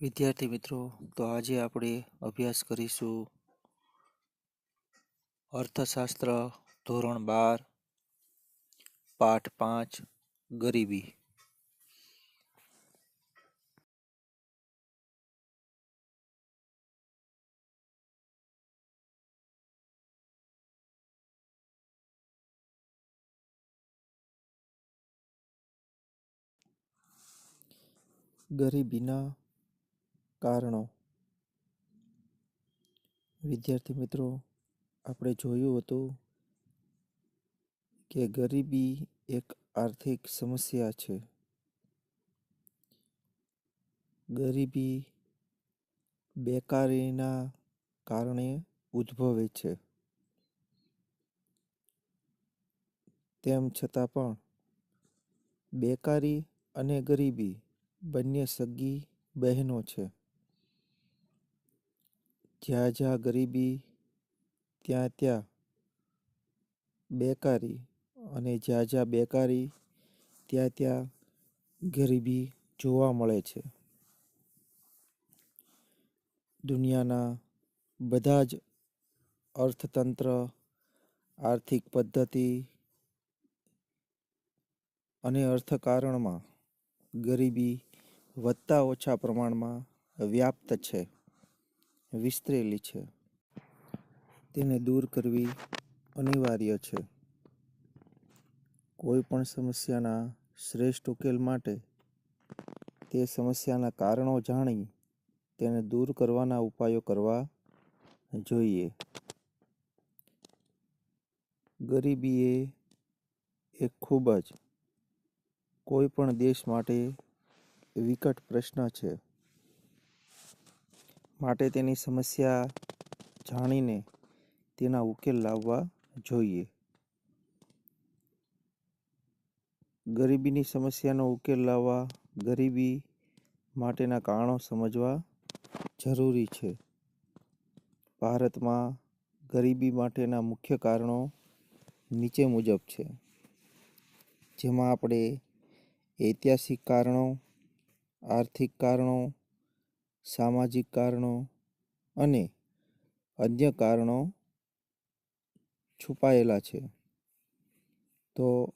વિદ્યાર્થી મિત્રો તો આજે આપણે અભ્યાસ કરીશું અર્થશાસ્ત્ર ધોરણ બાર પાઠ પાંચ ગરીબી. ગરીબીના કારણો. વિદ્યાર્થી મિત્રો, આપણે જોયું હતું કે ગરીબી એક આર્થિક સમસ્યા છે. ગરીબી બેકારીના કારણે ઉદ્ભવે છે. તેમ છતાં પણ બેકારી અને ગરીબી બંને સગી બહેનો છે. જ્યાં જ્યાં ગરીબી, ત્યાં ત્યાં બેકારી અને જ્યાં જ્યાં બેકારી, ત્યાં ત્યાં ગરીબી જોવા મળે છે. દુનિયાના બધા જ અર્થતંત્ર, આર્થિક પદ્ધતિ અને અર્થકારણમાં ગરીબી વધતા ઓછા પ્રમાણમાં વ્યાપ્ત છે. વિસ્તરેલી છે. તેને દૂર કરવી અનિવાર્ય છે. કોઈ પણ સમસ્યાના શ્રેષ્ઠ ઉકેલ માટે તે સમસ્યાના કારણો જાણી તેને દૂર કરવાના ઉપાયો કરવા જોઈએ. ગરીબી એ એક ખૂબ જ કોઈ પણ દેશ માટે વિકટ પ્રશ્ન છે. માટે તેની સમસ્યા જાણીને તેના ઉકેલ લાવવા જોઈએ. ગરીબીની સમસ્યાનો ઉકેલ લાવવા ગરીબી માટેના કારણો સમજવા જરૂરી છે. ભારતમાં ગરીબી માટેના મુખ્ય કારણો નીચે મુજબ છે. જેમાં આપણે ઐતિહાસિક કારણો, આર્થિક કારણો સામાજિક કારણો અને અન્ય કારણો છુપાયેલા છે. તો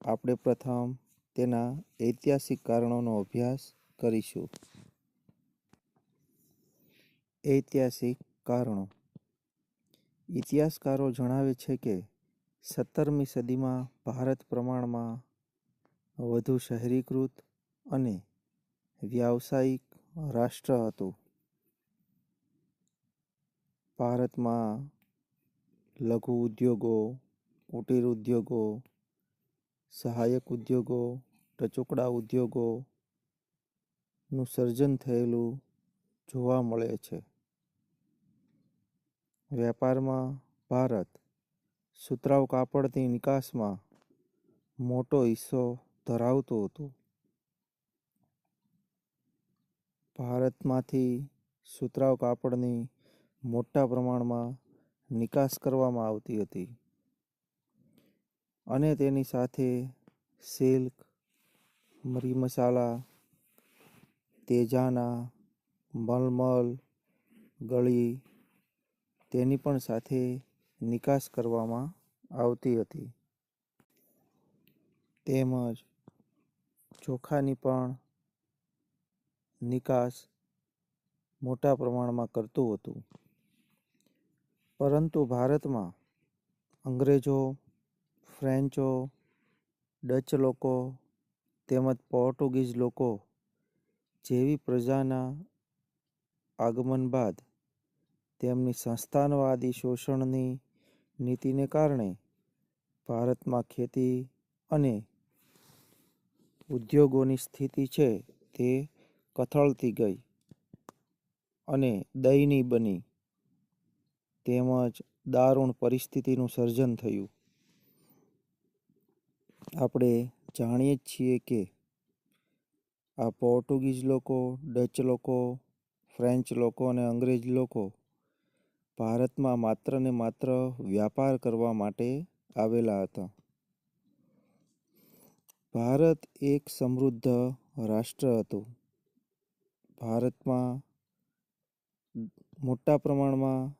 આપણે પ્રથમ તેના ઐતિહાસિક કારણોનો અભ્યાસ કરીશું. ઐતિહાસિક કારણો. ઇતિહાસકારો જણાવે છે કે સત્તરમી સદીમાં ભારત પ્રમાણમાં વધુ શહેરીકૃત અને વ્યાવસાયિક રાષ્ટ્ર હતું. ભારતમાં લઘુ ઉદ્યોગો, કુટીર ઉદ્યોગો, સહાયક ઉદ્યોગો, ટચુકડા ઉદ્યોગોનું સર્જન થયેલું જોવા મળે છે. વેપારમાં ભારત સુતરાઉ કાપડની નિકાસમાં મોટો હિસ્સો ધરાવતું હતું. ભારતમાંથી સુતરાઉ કાપડની મોટા પ્રમાણમાં નિકાસ કરવામાં આવતી હતી અને તેની સાથે સિલ્ક, મરી મસાલા, તેજાના મલમલ, ગળી તેની પણ સાથે નિકાસ કરવામાં આવતી હતી. તેમજ ચોખાની પણ નિકાસ મોટા પ્રમાણમાં કરતું હતું. પરંતુ ભારતમાં અંગ્રેજો, ફ્રેન્ચો, ડચ લોકો તેમજ પોર્ટુગીઝ લોકો જેવી પ્રજાના આગમન બાદ તેમની સંસ્થાનવાદી શોષણની નીતિને કારણે ભારતમાં ખેતી અને ઉદ્યોગોની સ્થિતિ છે તે કથળતી ગઈ અને દયની બની. તેમજ દારૂણ પરિસ્થિતિનું સર્જન થયું. આપણે જાણીએ જ છીએ કે આ પોર્ટુગીઝ લોકો, ડચ લોકો, ફ્રેન્ચ લોકો અને અંગ્રેજ લોકો ભારતમાં માત્ર ને માત્ર વ્યાપાર કરવા માટે આવેલા હતા. ભારત એક સમૃદ્ધ રાષ્ટ્ર હતું. ભારતમાં મોટા પ્રમાણમાં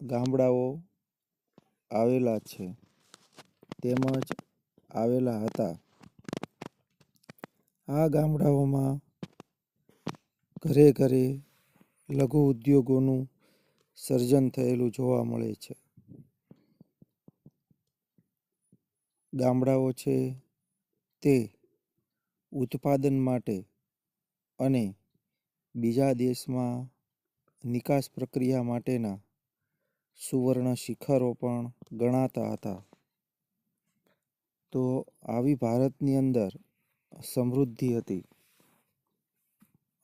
ગામડાઓ આવેલા છે. તેમજ આવેલા હતા. આ ગામડાઓમાં ઘરે ઘરે લઘુ ઉદ્યોગોનું સર્જન થયેલું જોવા મળે છે. ગામડાઓ છે તે ઉત્પાદન માટે અને બીજા દેશમાં નિકાસ પ્રક્રિયા માટેના સુવર્ણ શિખરો પણ ગણાતા હતા. તો આવી ભારતની અંદર સમૃદ્ધિ હતી.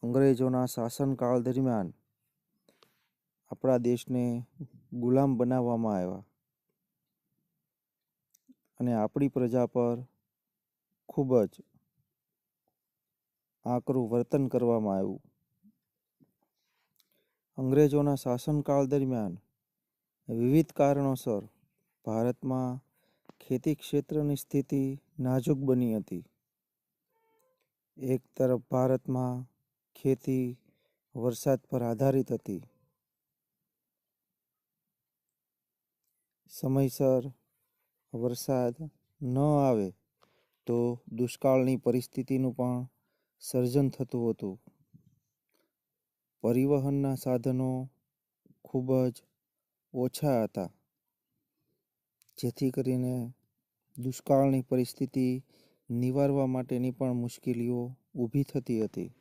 અંગ્રેજોના શાસનકાળ દરમિયાન આપણા દેશને ગુલામ બનાવવામાં આવ્યા. અને આપણી પ્રજા પર ખૂબ જ આકરું વર્તન કરવામાં આવ્યું. અંગ્રેજોના શાસનકાળ દરમિયાન વિવિધ કારણોસર ભારતમાં ખેતી ક્ષેત્રની સ્થિતિ નાજુક બની હતી. એક તરફ ભારતમાં ખેતી વરસાદ પર આધારિત હતી. સમયસર વરસાદ ન આવે તો દુષ્કાળની પરિસ્થિતિનું પણ સર્જન થતું હતું. પરિવહનના સાધનો ખૂબ જ ઓછા હતા. જેથી કરીને દુષ્કાળની પરિસ્થિતિ નિવારવા માટેની પણ મુશ્કેલીઓ ઊભી થતી હતી.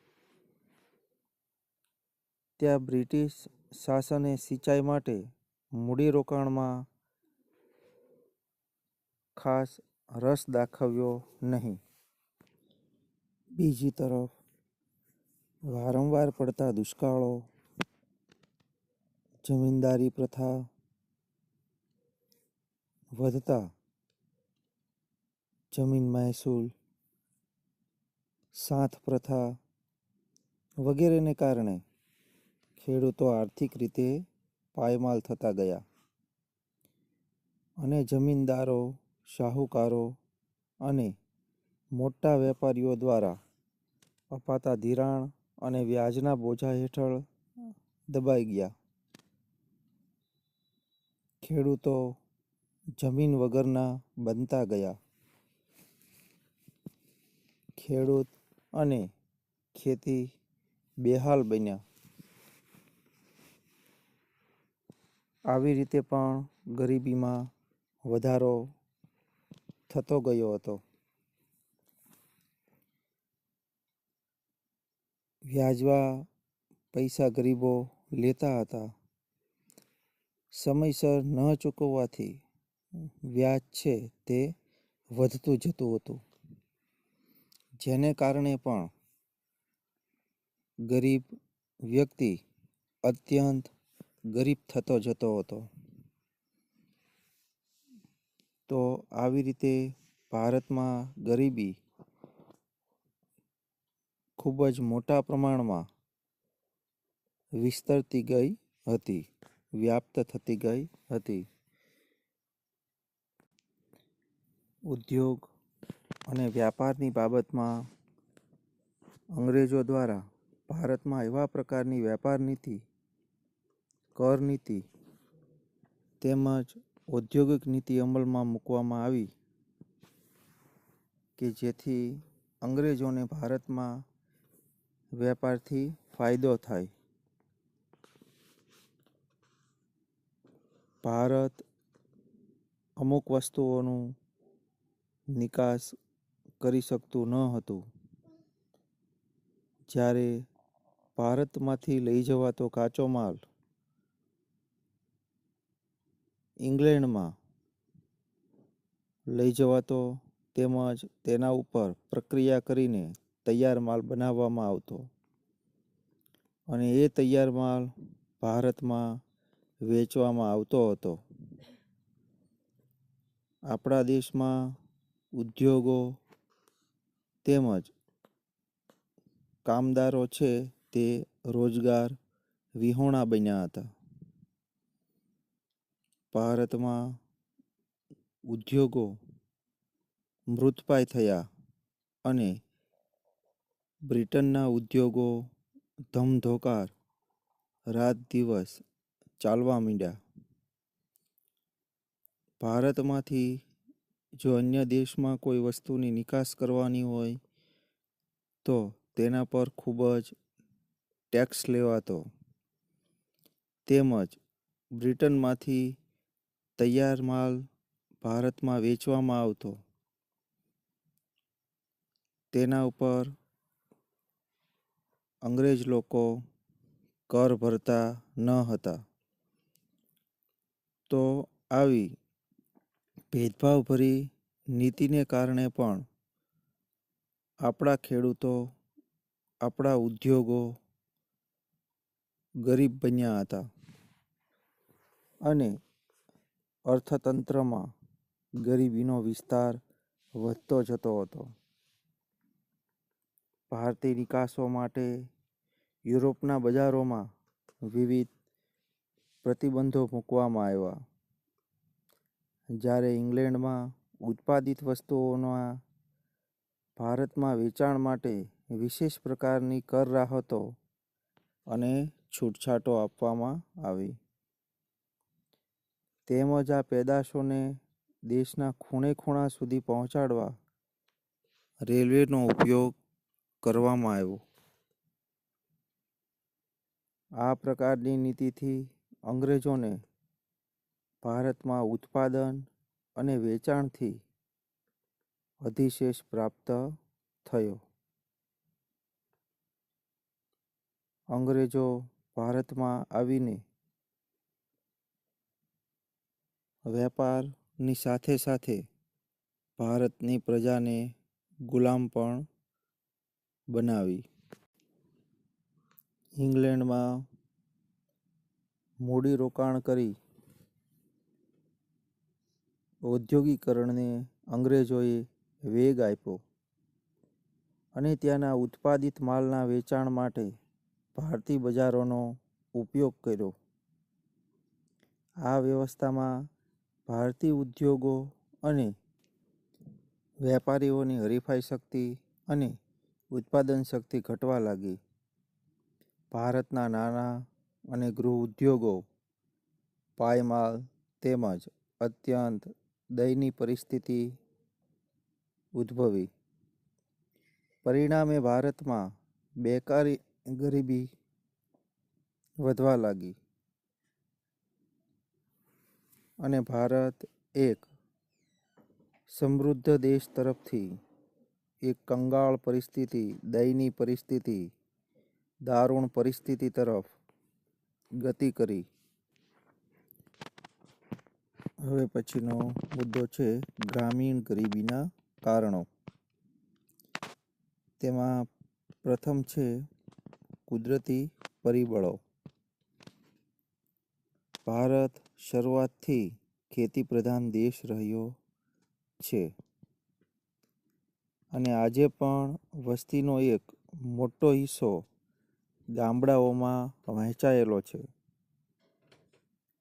ત્યાં બ્રિટિશ શાસને સિંચાઈ માટે મૂડીરોકાણમાં ખાસ રસ દાખવ્યો નહીં. બીજી તરફ વારંવાર પડતા દુષ્કાળો, જમીનદારી પ્રથા વધતા જમીન મહેસૂલ સાથ પ્રથા વગેરેને કારણે ખેડૂતો આર્થિક રીતે પાયમાલ થતા ગયા અને જમીનદારો, શાહુકારો અને મોટા વેપારીઓ દ્વારા અપાતા ધિરાણ અને વ્યાજના બોજા હેઠળ દબાઈ ગયા. ખેડૂતો જમીન વગરના બનતા ગયા. ખેડૂત અને ખેતી બેહાલ બન્યા. આવી રીતે પણ ગરીબીમાં વધારો થતો ગયો હતો. વ્યાજવા પૈસા ગરીબો લેતા હતા. સમયસર ન ચૂકવવાથી વ્યાજ છે તે વધતું જતું હતું. જેને કારણે પણ ગરીબ વ્યક્તિ અત્યંત ગરીબ થતો જતો હતો. તો આવી રીતે ભારતમાં ગરીબી ખૂબ જ મોટા પ્રમાણમાં વિસ્તરતી ગઈ હતી, વ્યાપ્ત થતી ગઈ હતી. ઉદ્યોગ અને વ્યાપારની બાબતમાં અંગ્રેજો દ્વારા ભારતમાં એવા પ્રકારની વેપાર નીતિ, કર નીતિ તેમજ ઔદ્યોગિક નીતિ અમલમાં મૂકવામાં આવી કે જેથી અંગ્રેજોને ભારતમાં વેપારથી ફાયદો થાય. ભારત અમુક વસ્તુઓનું નિકાસ કરી શકતું ન હતું. જ્યારે ભારતમાંથી લઈ જવાતો કાચો માલ ઇંગ્લેન્ડમાં લઈ જવાતો તેમજ તેના ઉપર પ્રક્રિયા કરીને તૈયાર માલ બનાવવામાં આવતો. અને એ તૈયાર માલ ભારતમાં વેચવામાં આવતો હતો. આપણા દેશમાં ઉદ્યોગો તેમજ કામદારો છે તે રોજગાર વિહોણા બન્યા હતા. ભારતમાં ઉદ્યોગો મૃતપાય થયા અને બ્રિટનના ઉદ્યોગો ધમધોકાર, રાત દિવસ ચાલવા માંડ્યા. ભારતમાંથી જો અન્ય દેશમાં કોઈ વસ્તુની નિકાસ કરવાની હોય, તો તેના પર ખૂબ જ ટેક્સ લેવાતો. તેમજ બ્રિટનમાંથી તૈયાર માલ ભારતમાં વેચવામાં આવતો. તેના ઉપર અંગ્રેજ લોકો કર ભરતા ન હતા. તો આવી ભેદભાવભરી નીતિને કારણે પણ આપણા ખેડૂતો, આપણા ઉદ્યોગો ગરીબ બન્યા હતા. અને અર્થતંત્રમાં ગરીબીનો વિસ્તાર વધતો જતો હતો. ભારતીય નિકાસો માટે યુરોપના બજારોમાં વિવિધ પ્રતિબંધો મૂકવામાં આવ્યા. જ્યારે ઇંગ્લેન્ડમાં ઉત્પાદિત વસ્તુઓના ભારતમાં વેચાણ માટે વિશેષ પ્રકારની કર રાહતો અને છૂટછાટો આપવામાં આવી. તેમજ આ પેદાશોને દેશના ખૂણે ખૂણા સુધી પહોંચાડવા રેલવેનો ઉપયોગ કરવામાં આવ્યો. આ પ્રકારની નીતિથી અંગ્રેજોને ભારતમાં ઉત્પાદન અને વેચાણથી અધિશેષ પ્રાપ્ત થયો. અંગ્રેજો ભારતમાં આવીને વેપારની સાથે સાથે ભારતની પ્રજાને ગુલામ પણ બનાવી. ઇંગ્લેન્ડમાં મૂડીરોકાણ કરી. ઔદ્યોગિકરણને અંગ્રેજોએ વેગ આપ્યો અને ત્યાંના ઉત્પાદિત માલના વેચાણ માટે ભારતીય બજારોનો ઉપયોગ કર્યો. આ વ્યવસ્થામાં ભારતીય ઉદ્યોગો અને વેપારીઓની હરીફાઈ શક્તિ અને ઉત્પાદન શક્તિ ઘટવા લાગી. ભારતના નાના અને ગૃહ ઉદ્યોગો, પાયમાલ તેમજ અત્યંત દયનીય પરિસ્થિતિ ઉદ્ભવી. પરિણામે ભારતમાં બેકારી ગરીબી વધવા લાગી અને ભારત એક સમૃદ્ધ દેશ તરફથી એક કંગાળ પરિસ્થિતિ દયની પરિસ્થિતિ, દારૂણ પરિસ્થિતિ તરફ ગતિ કરી. હવે પછીનો મુદ્દો છે ગ્રામીણ ગરીબીના કારણો. તેમાં પ્રથમ છે કુદરતી પરિબળો. ભારત શરૂઆતથી ખેતી પ્રધાન દેશ રહ્યો છે. અને આજે પણ વસ્તીનો એક મોટો હિસ્સો ગામડાઓમાં વહેંચાયેલો છે.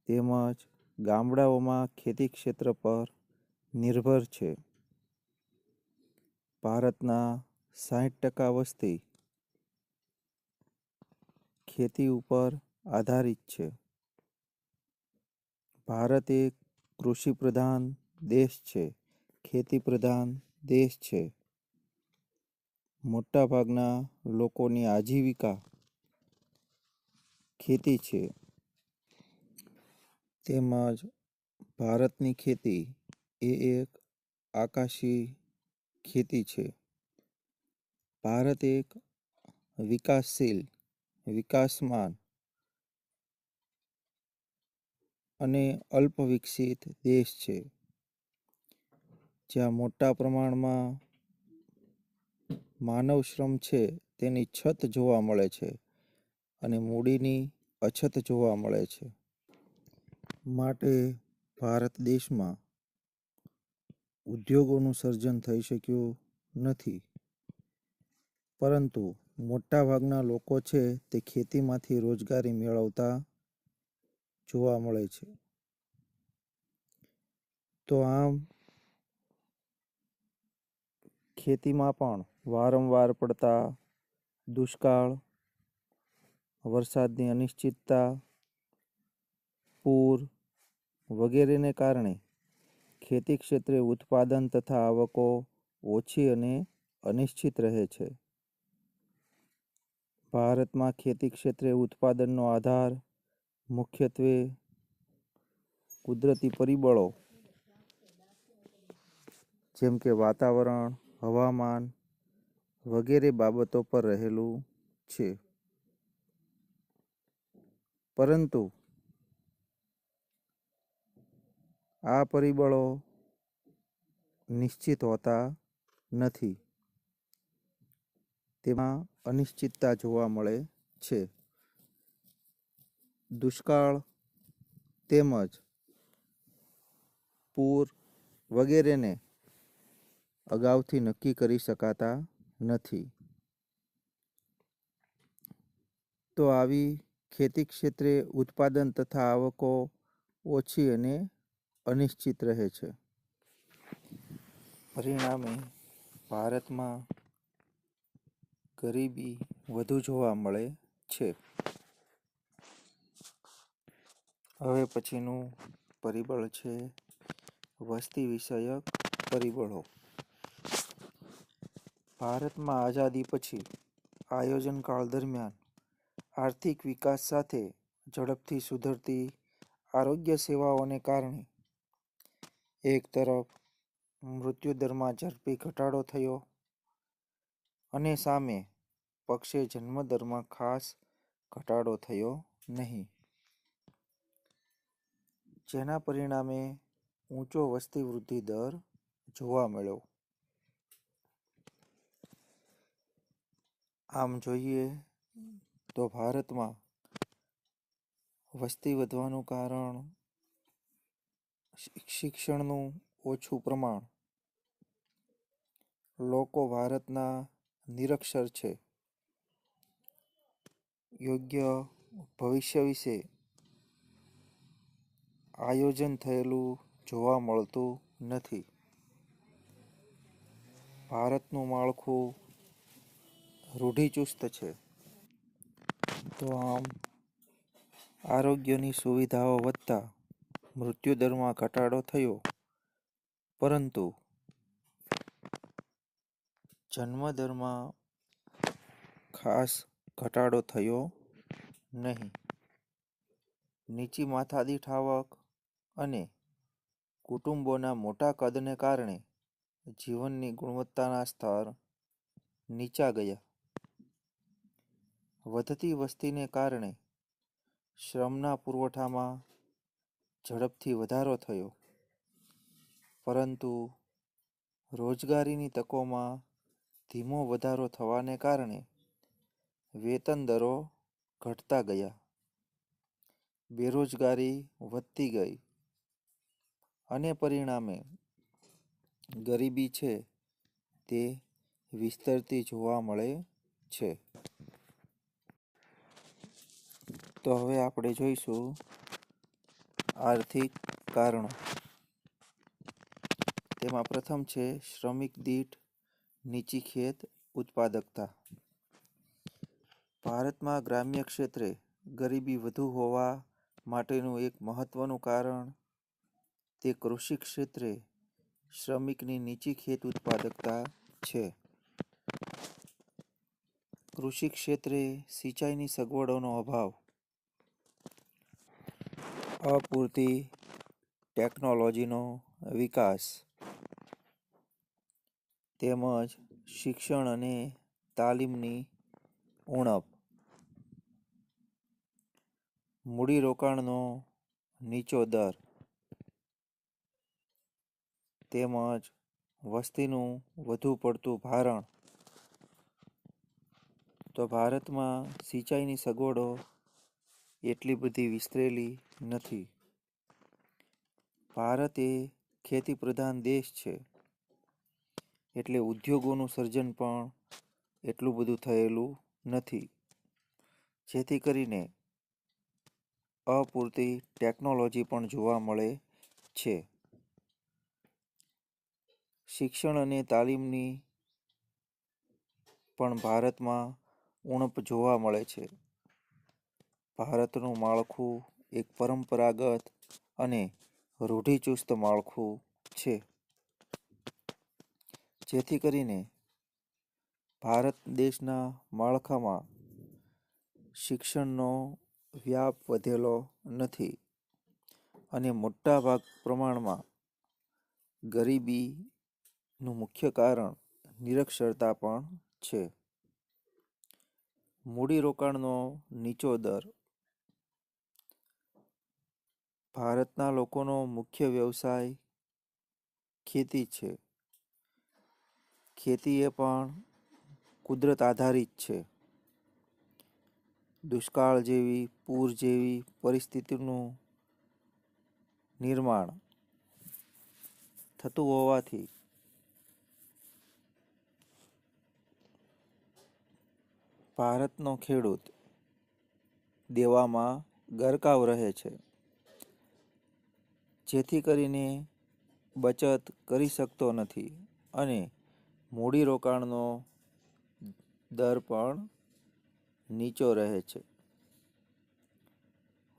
તેમજ ગામડાઓમાં ખેતી ક્ષેત્ર પર નિર્ભર છે. ભારતના સાઠ ટકા વસ્તી ખેતી ઉપર આધારિત છે. ભારત એક કૃષિ પ્રધાન દેશ છે ખેતી પ્રધાન દેશ છે. મોટા ભાગના લોકોની આજીવિકા ખેતી છે. તેમજ ભારતની ખેતી એ એક આકાશી ખેતી છે. ભારત એક વિકાસશીલ, વિકાસમાન અને અલ્પ વિકસિત દેશ છે. જ્યાં મોટા પ્રમાણમાં માનવ શ્રમ છે તેની છત જોવા મળે છે અને મૂડીની અછત જોવા મળે છે. માટે ભારત દેશમાં ઉદ્યોગોનું સર્જન થઈ શક્યું નથી. પરંતુ મોટા ભાગના લોકો છે તે ખેતીમાંથી રોજગારી મેળવતા જોવા મળે છે. તો આમ ખેતીમાં પણ વારંવાર પડતા દુષ્કાળ, વરસાદની અનિશ્ચિતતા, પૂર વગેરેને કારણે ખેતી ક્ષેત્રે ઉત્પાદન તથા આવકો ઓછી અને અનિશ્ચિત રહે છે. ભારતમાં ખેતી ક્ષેત્રે ઉત્પાદનનો આધાર મુખ્યત્વે કુદરતી પરિબળો, જેમ કે વાતાવરણ, હવામાન વગેરે બાબતો પર રહેલું છે. પરંતુ આ પરિબળો નિશ્ચિત હોતા નથી. તેમાં અનિશ્ચિતતા જોવા મળે છે. દુષ્કાળ તેમજ પૂર વગેરેને અગાઉથી નક્કી કરી શકાતા નથી. તો આવી ખેતી ક્ષેત્રે ઉત્પાદન તથા આવકો ઓછી અને અનિશ્ચિત રહે છે. પરિણામે ભારતમાં ગરીબી વધુ જોવા મળે છે. હવે પછીનું પરિબળ છે વસ્તી વિષયક પરિબળો. ભારતમાં આઝાદી પછી આયોજન કાળ દરમિયાન આર્થિક વિકાસ સાથે ઝડપથી સુધરતી આરોગ્ય સેવાઓને કારણે એક તરફ મૃત્યુદરમાં ઝડપી ઘટાડો થયો અને સામે પક્ષે જન્મદરમાં ખાસ ઘટાડો થયો નહીં. જેના પરિણામે ઊંચો વસ્તી વૃદ્ધિ દર જોવા મળ્યો. આમ જોઈએ તો ભારતમાં વસ્તી વધવાનું કારણ શિક્ષણનું ઓછું પ્રમાણ લોકો ભારતના નિરક્ષર છે. યોગ્ય ભવિષ્ય વિશે આયોજન થયેલું જોવા મળતું નથી. ભારતનું માળખું રૂઢિચુસ્ત છે. તો આમ, આરોગ્યની સુવિધાઓ વધતા મૃત્યુદરમાં ઘટાડો થયો. પરંતુ જન્મદરમાં ખાસ ઘટાડો થયો નહીં. નીચી માથાદીઠ આવક અને કુટુંબોના મોટા કદને કારણે જીવનની ગુણવત્તાના સ્તર નીચા ગયા. વધતી વસ્તીને કારણે શ્રમના પુરવઠામાં ઝડપથી વધારો થયો. પરંતુ રોજગારીની તકોમાં ધીમો વધારો થવાને કારણે વેતન દરો ઘટતા ગયા. બેરોજગારી વધતી ગઈ અને પરિણામે ગરીબી છે તે વિસ્તરતી જોવા મળે છે. તો હવે આપણે જોઈશું આર્થિક કારણો. તેમાં પ્રથમ છે શ્રમિક દીઠ નીચી ખેત ઉત્પાદકતા. ભારતમાં ગ્રામ્ય ક્ષેત્રે ગરીબી વધુ હોવા માટેનું એક મહત્વનું કારણ તે કૃષિ ક્ષેત્રે શ્રમિકની નીચી ખેત ઉત્પાદકતા છે. કૃષિ ક્ષેત્રે સિંચાઈની સગવડોનો અભાવ અપૂરતી ટેકનોલોજીનો વિકાસ. તેમજ શિક્ષણ અને તાલીમની ઉણપ. મૂડીરોકાણનો નીચો દર. તેમજ વસ્તીનું વધુ પડતું ભારણ. તો ભારતમાં સિંચાઈની સગવડો એટલી બધી વિસ્તરેલી નથી. ભારત એ ખેતી પ્રધાન દેશ છે. એટલે ઉદ્યોગોનું સર્જન પણ એટલું બધું થયેલું નથી. જેથી કરીને અપૂરતી ટેકનોલોજી પણ જોવા મળે છે. શિક્ષણ અને તાલીમની પણ ભારતમાં ઉણપ જોવા મળે છે. ભારતનું માળખું એક પરંપરાગત અને રૂઢિચુસ્ત માળખું છે. જેથી કરીને ભારત દેશના માળખામાં શિક્ષણનો વ્યાપ વધેલો નથી અને મોટા ભાગ પ્રમાણમાં ગરીબીનું મુખ્ય કારણ નિરક્ષરતા પણ છે. મૂડીરોકાણનો નીચો દર ભારતના લોકોનો મુખ્ય વ્યવસાય ખેતી છે. ખેતી એ પણ કુદરત આધારિત છે. દુષ્કાળ જેવી, પૂર જેવી પરિસ્થિતિનું નિર્માણ થતું હોવાથી ભારતનો ખેડૂત દેવામાં ગરકાવ રહે છે. જેથી કરીને બચત કરી શકતો નથી અને મૂડીરોકાણનો દર પણ નીચો રહે છે.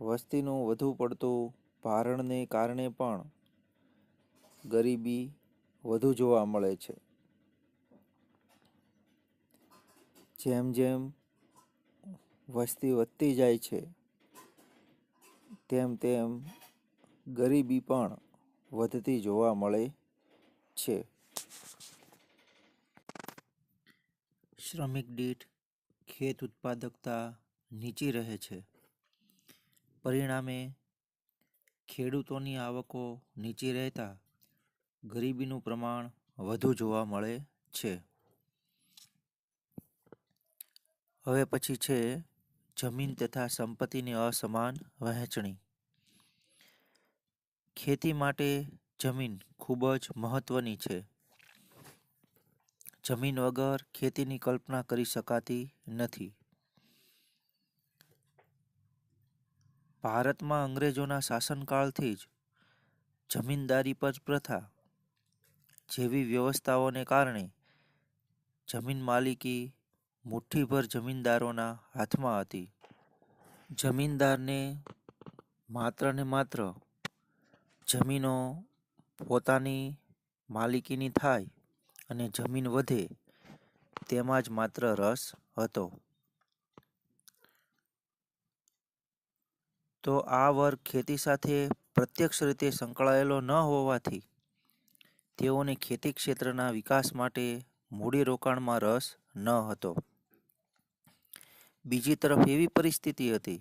વસ્તીનું વધુ પડતું ભારણને કારણે પણ ગરીબી વધુ જોવા મળે છે. જેમ જેમ વસ્તી વધતી જાય છે, તેમ તેમ ગરીબી પણ વધતી જોવા મળે છે. શ્રમિક દીઠ ખેત ઉત્પાદકતા નીચી રહે છે. પરિણામે ખેડૂતોની આવકો નીચી રહેતા ગરીબીનું પ્રમાણ વધુ જોવા મળે છે. હવે પછી છે જમીન તથા સંપત્તિની અસમાન વહેંચણી. ખેતી માટે જમીન ખૂબ જ મહત્વની છે. જમીન વગર ખેતીની કલ્પના કરી શકાતી નથી. ભારતમાં અંગ્રેજોના શાસનકાળથી જ જમીનદારી પર પ્રથા જેવી વ્યવસ્થાઓને કારણે જમીન માલિકી મુઠ્ઠીભર જમીનદારોના હાથમાં હતી. જમીનદારને માત્ર ને માત્ર જમીનો પોતાની માલિકીની થાય અને જમીન વધે, તેમાં જ માત્ર રસ હતો. તો આ વર્ગ ખેતી સાથે પ્રત્યક્ષ રીતે સંકળાયેલો ન હોવાથી તેઓને ખેતી ક્ષેત્રના વિકાસ માટે મૂડીરોકાણમાં રસ ન હતો. બીજી તરફ એવી પરિસ્થિતિ હતી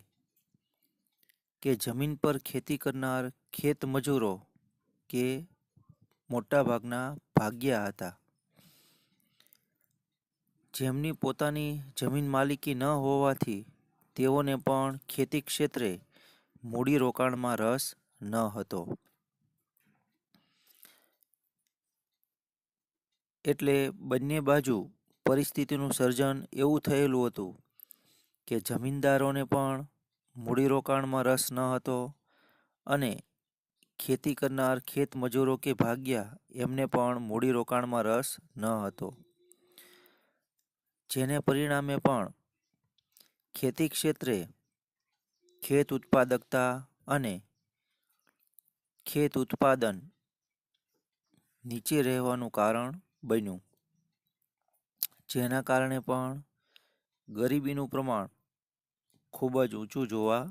કે જમીન પર ખેતી કરનાર ખેત મજૂરો કે મોટાભાગના ભાગ્યા હતા. જેમની પોતાની જમીન માલિકી ન હોવાથી તેઓને પણ ખેતી ક્ષેત્રે મૂડીરોકાણમાં રસ ન હતો. એટલે બંને બાજુ પરિસ્થિતિનું સર્જન એવું થયેલું હતું કે જમીનદારોને પણ મૂડીરોકાણમાં રસ ન હતો અને ખેતી કરનાર ખેત મજૂરો કે ભાગ્યા એમને પણ મૂડીરોકાણમાં રસ ન હતો. જેને પરિણામે પણ ખેતી ક્ષેત્રે ખેત ઉત્પાદકતા અને ખેત ઉત્પાદન નીચે રહેવાનું કારણ બન્યું. જેના કારણે પણ ગરીબીનું પ્રમાણ ખૂબ જ ઊંચું જોવા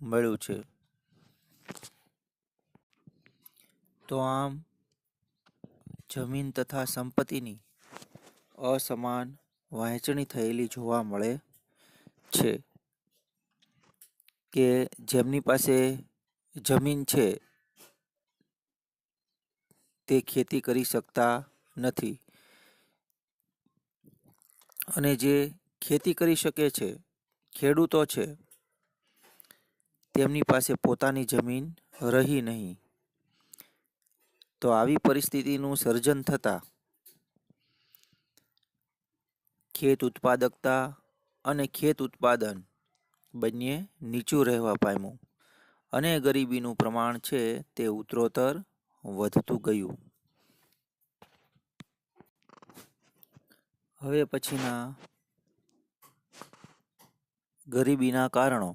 મળ્યું છે. તો આમ જમીન તથા સંપત્તિની અસમાન વહેંચણી થયેલી જોવા મળે છે કે જેમની પાસે જમીન છે, તે ખેતી કરી શકતા નથી. અને જે ખેતી કરી શકે છે, ખેડૂતો છે, તેમની પાસે પોતાની જમીન રહી નહીં. તો આવી પરિસ્થિતિનું સર્જન થતાં ખેત ઉત્પાદકતા અને ખેત ઉત્પાદન બંને નીચું રહેવા પામ્યું અને ગરીબીનું પ્રમાણ છે તે ઉત્તરોત્તર વધતું ગયું. હવે પછીના ગરીબીના કારણો.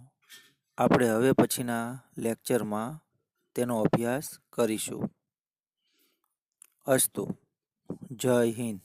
આપણે હવે પછીના લેક્ચરમાં તેનો અભ્યાસ કરીશું. અસ્તુ. જય હિન્દ.